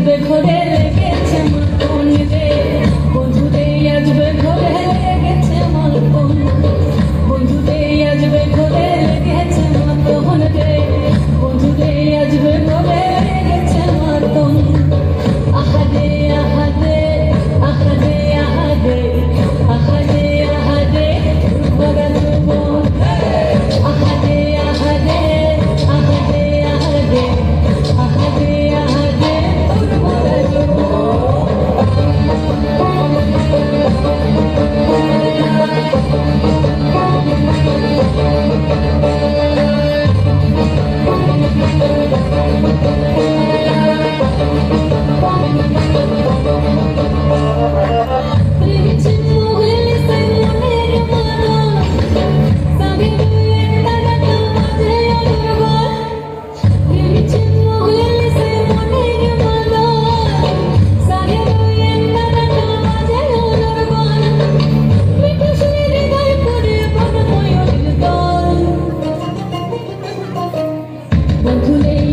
দেখো রে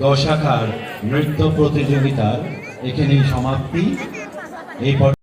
দশাখার নৃত্য প্রতিযোগিতার এখানেই সমাপ্তি। এই